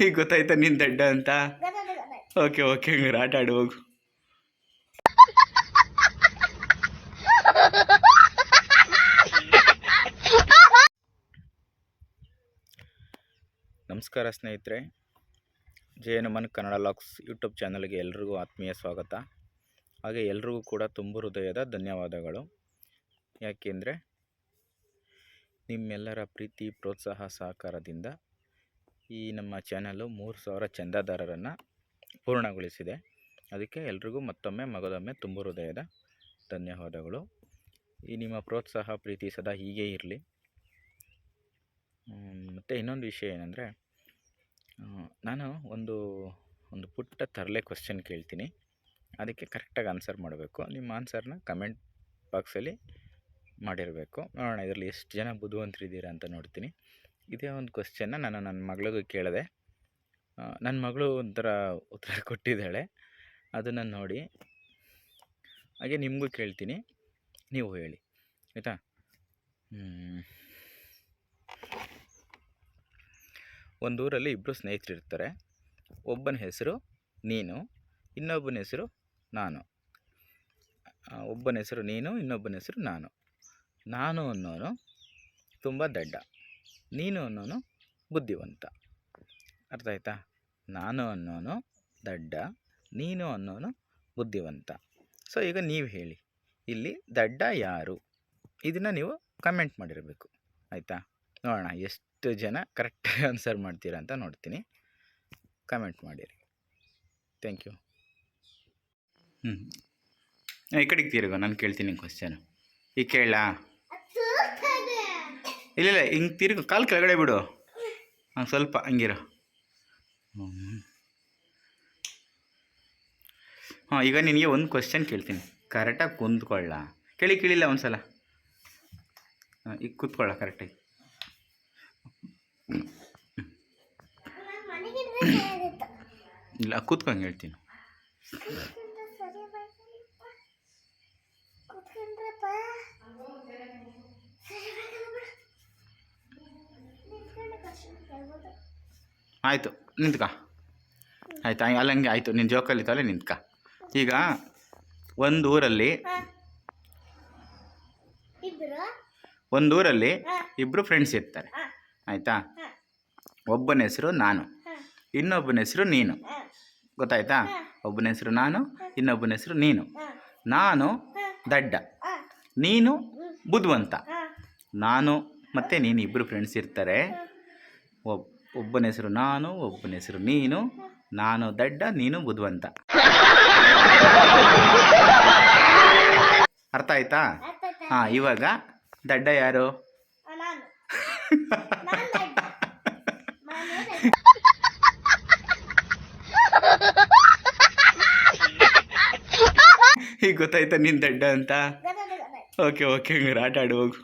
ಈಗ ಗೊತ್ತಾಯ್ತಾ ನೀನು ದಡ್ಡ ಅಂತ? ಓಕೆ ಓಕೆ ಹಂಗಾರೆ ಆಟ ಆಡು, ಹೋಗು. ನಮಸ್ಕಾರ ಸ್ನೇಹಿತರೆ. ಜೆ ಮನ್ ಕನ್ನಡ ಲಾಕ್ಸ್ ಯೂಟ್ಯೂಬ್ ಚಾನಲ್ಗೆ ಎಲ್ರಿಗೂ ಆತ್ಮೀಯ ಸ್ವಾಗತ. ಹಾಗೆ ಎಲ್ರಿಗೂ ಕೂಡ ತುಂಬ ಹೃದಯದ ಧನ್ಯವಾದಗಳು. ಯಾಕೆಂದರೆ ನಿಮ್ಮೆಲ್ಲರ ಪ್ರೀತಿ, ಪ್ರೋತ್ಸಾಹ, ಸಹಕಾರದಿಂದ ಈ ನಮ್ಮ ಚಾನಲ್ಲು ಮೂರು ಸಾವಿರ ಚಂದಾದಾರರನ್ನು ಪೂರ್ಣಗೊಳಿಸಿದೆ. ಅದಕ್ಕೆ ಎಲ್ರಿಗೂ ಮತ್ತೊಮ್ಮೆ ಮಗದೊಮ್ಮೆ ತುಂಬ ಹೃದಯದ ಧನ್ಯವಾದಗಳು. ಈ ನಿಮ್ಮ ಪ್ರೋತ್ಸಾಹ, ಪ್ರೀತಿ ಸದಾ ಹೀಗೇ ಇರಲಿ. ಮತ್ತು ಇನ್ನೊಂದು ವಿಷಯ ಏನಂದರೆ ನಾನು ಒಂದು ಒಂದು ಪುಟ್ಟ ತರಲೆ ಕ್ವಶನ್ ಕೇಳ್ತೀನಿ. ಅದಕ್ಕೆ ಕರೆಕ್ಟಾಗಿ ಆನ್ಸರ್ ಮಾಡಬೇಕು. ನಿಮ್ಮ ಆನ್ಸರ್ನ ಕಮೆಂಟ್ ಬಾಕ್ಸಲ್ಲಿ ಮಾಡಿರಬೇಕು. ನೋಡೋಣ ಇದರಲ್ಲಿ ಎಷ್ಟು ಜನ ಬುದ್ಧಿವಂತರಿದ್ದೀರಾ ಅಂತ ನೋಡ್ತೀನಿ. ಇದೇ ಒಂದು ಕ್ವಶನ್ನ ನಾನು ನನ್ನ ಮಗಳಿಗೂ ಕೇಳಿದೆ. ನನ್ನ ಮಗಳು ಒಂಥರ ಉತ್ತರ ಕೊಟ್ಟಿದ್ದಾಳೆ. ಅದನ್ನು ನೋಡಿ. ಹಾಗೆ ನಿಮಗೂ ಕೇಳ್ತೀನಿ. ನೀವು ಹೇಳಿ. ಆಯಿತಾ? ಒಂದು ಊರಲ್ಲಿ ಇಬ್ಬರು ಸ್ನೇಹಿತರು ಇರ್ತಾರೆ ಒಬ್ಬನ ಹೆಸರು ನೀನು, ಇನ್ನೊಬ್ಬನ ಹೆಸರು ನಾನು. ಒಬ್ಬನ ಹೆಸರು ನೀನು, ಇನ್ನೊಬ್ಬನ ಹೆಸರು ನಾನು. ನಾನು ಅನ್ನೋನು ತುಂಬ ದಡ್ಡ. ನೀನು ಅನ್ನೋನು ಬುದ್ಧಿವಂತ. ಅರ್ಥ ಆಯ್ತಾ? ನಾನು ಅನ್ನೋನು ದಡ್ಡ, ನೀನು ಅನ್ನೋನು ಬುದ್ಧಿವಂತ. ಸೊ ಈಗ ನೀವು ಹೇಳಿ, ಇಲ್ಲಿ ದಡ್ಡ ಯಾರು? ಇದನ್ನು ನೀವು ಕಮೆಂಟ್ ಮಾಡಿರಬೇಕು. ಆಯಿತಾ? ನೋಡೋಣ, ಎಷ್ಟು ಜನ ಕರೆಕ್ಟಾಗಿ ಆನ್ಸರ್ ಮಾಡ್ತೀರಾ ಅಂತ ನೋಡ್ತೀನಿ. ಕಮೆಂಟ್ ಮಾಡಿರಿ. ಥ್ಯಾಂಕ್ ಯು ಹ್ಞೂ ಈ ಕಡೆಗೆ ತೀರ್ಗ, ನಾನು ಕೇಳ್ತೀನಿ ಕ್ವಶನು ಈಗ ಕೇಳಾ ಇಲ್ಲ ಇಲ್ಲ ಹಿಂಗೆ ತಿರುಗು ಕಾಲು ಕೆಳಗಡೆ ಬಿಡು. ಹಾಂ ಸ್ವಲ್ಪ ಹಂಗಿರು. ಹಾಂ ಈಗ ನಿನಗೆ ಒಂದು ಕ್ವಶನ್ ಕೇಳ್ತೀನಿ. ಕರೆಕ್ಟಾಗಿ ಕುಂತ್ಕೊಳ್ಳ. ಕೇಳಿ ಕೇಳಿಲ್ಲ ಒಂದು ಸಲ ಹಾಂ ಈಗ ಕೂತ್ಕೊಳ್ಳ ಕರೆಕ್ಟಾಗಿ ಇಲ್ಲ ಕೂತ್ಕೊಂಡು ಹೇಳ್ತೀನಿ. ಆಯಿತು ನಿಂತ್ಕ. ಆಯ್ತು? ಅಲ್ಲಂಗೆ ಆಯಿತು ನಿನ್ನ ಜೋಕಲ್ಲಿ ತಲೆ ನಿಂತ್ಕ. ಈಗ ಒಂದು ಊರಲ್ಲಿ. ಒಂದು ಊರಲ್ಲಿ. ಇಬ್ಬರು ಫ್ರೆಂಡ್ಸ್ ಇರ್ತಾರೆ. ಆಯಿತಾ? ಒಬ್ಬನ ಹೆಸರು ನಾನು. ಇನ್ನೊಬ್ಬನ ಹೆಸರು ನೀನು. ಗೊತ್ತಾಯ್ತಾ? ಒಬ್ಬನ ಹೆಸರು ನಾನು ಇನ್ನೊಬ್ಬನ ಹೆಸರು ನೀನು. ನಾನು. ದಡ್ಡ. ನೀನು ಬುದ್ಧಿವಂತ. ನಾನು ಮತ್ತು ನೀನು ಇಬ್ಬರು ಫ್ರೆಂಡ್ಸ್ ಇರ್ತಾರೆ. ಒಬ್ ಒಬ್ಬನ ಹೆಸರು ನಾನು ಒಬ್ಬನ ಹೆಸರು ನೀನು ನಾನು ದಡ್ಡ ನೀನು ಬುದ್ಧಿವಂತ ಅರ್ಥ ಆಯ್ತಾ? ಹಾ ಇವಾಗ ದಡ್ಡ ಯಾರು. ಈಗ ಗೊತ್ತಾಯ್ತಾ ನೀನು ದಡ್ಡ ಅಂತ? ಓಕೆ ಓಕೆ ಹಂಗಾರೆ ಆಟ ಆಡುವಾಗ ಹೋಗು.